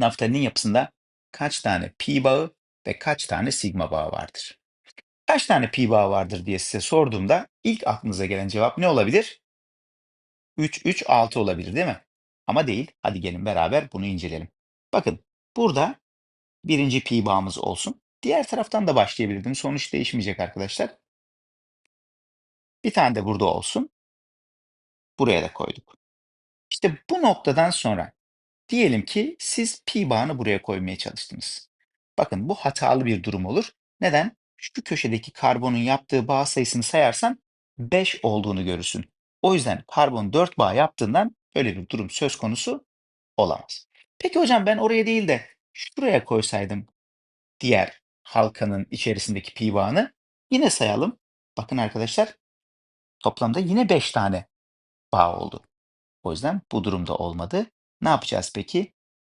naftalin yapısında kaç tane pi bağı ve kaç tane sigma bağı vardır? Kaç tane pi bağı vardır diye size sorduğumda ilk aklınıza gelen cevap ne olabilir? 3, 3, 6 olabilir değil mi? Ama değil. Hadi gelin beraber bunu inceleyelim. Bakın burada birinci pi bağımız olsun. Diğer taraftan da başlayabilirdim. Sonuç değişmeyecek arkadaşlar. Bir tane de burada olsun. Buraya da koyduk. İşte bu noktadan sonra diyelim ki siz pi bağını buraya koymaya çalıştınız. Bakın bu hatalı bir durum olur. Neden? Şu köşedeki karbonun yaptığı bağ sayısını sayarsan 5 olduğunu görürsün. O yüzden karbon 4 bağ yaptığından öyle bir durum söz konusu olamaz. Peki hocam ben oraya değil de şuraya koysaydım diğer halkanın içerisindeki pi bağını yine sayalım. Bakın arkadaşlar toplamda yine 5 tane bağ oldu. O yüzden bu durumda olmadı. Ne yapacağız peki?